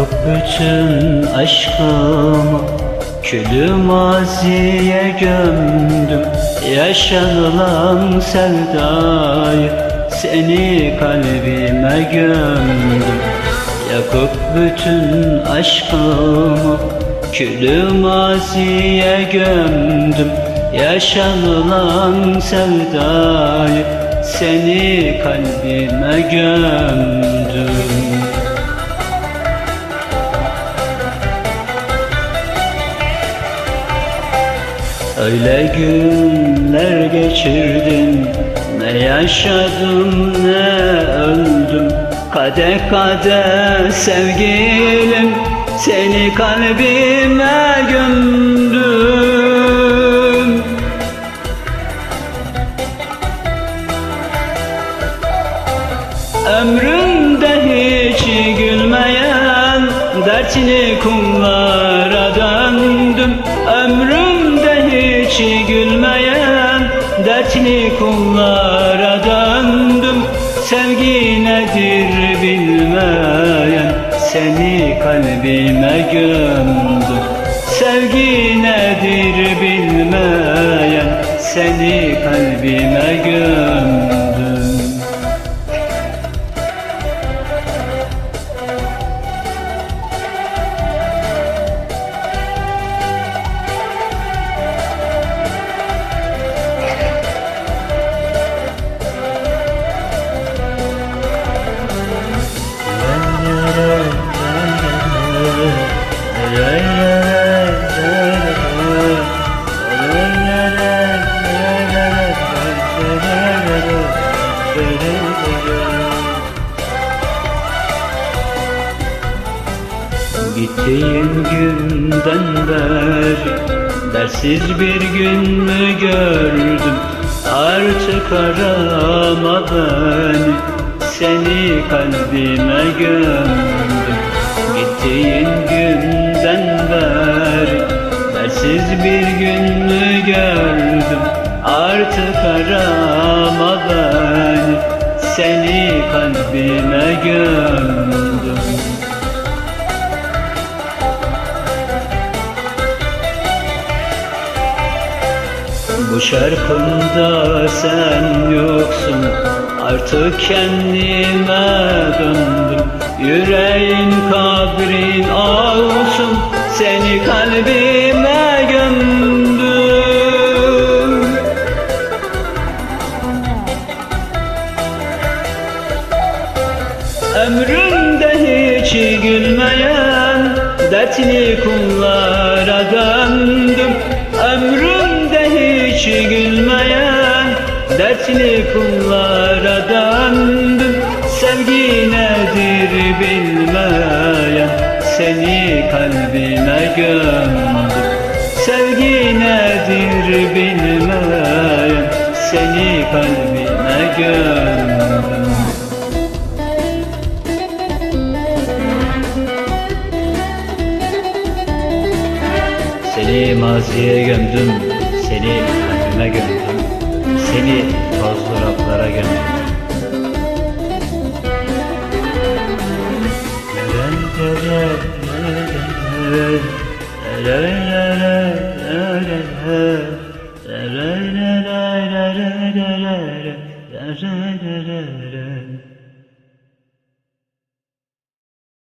Yakıp bütün aşkımı Külü maziye gömdüm. Yaşanılan sevdayı Seni kalbime gömdüm. Yakıp bütün aşkımı Külü maziye gömdüm. Yaşanılan sevdayı Seni kalbime gömdüm Öyle günler geçirdim. Ne yaşadım ne öldüm. Kade kade sevgilim. Seni kalbime gömdüm. Ömrümde hiç gülmeyen Dertli kumlara döndüm. Ömrümde hiç gülmeyen Dertli kumlara döndüm. Sevgi nedir bilmeyen Seni kalbime gömdüm. Sevgi nedir bilmeyen Seni kalbime gömdüm Gittiğin günden beri Dersiz bir gün mü gördüm? Artık arama beni Seni kalbime gömdüm. Gittiğin günden beri Dersiz bir gün mü gördüm? Artık arama beni Seni kalbime gömdüm Bu şarkımda sen yoksun. Artık kendime döndüm. Yüreğin kabrin olsun. Seni kalbime gömdüm. Ömrümde hiç gülmeyen Dertli kumlara döndüm Dertli kumlara döndüm. Sevgi nedir bilmeyen Seni kalbime gömdüm. Sevgi nedir bilmeyen Seni kalbime gömdüm. Seni maziye gömdüm, seni kalbime gömdüm, seni fazla raflara gönder.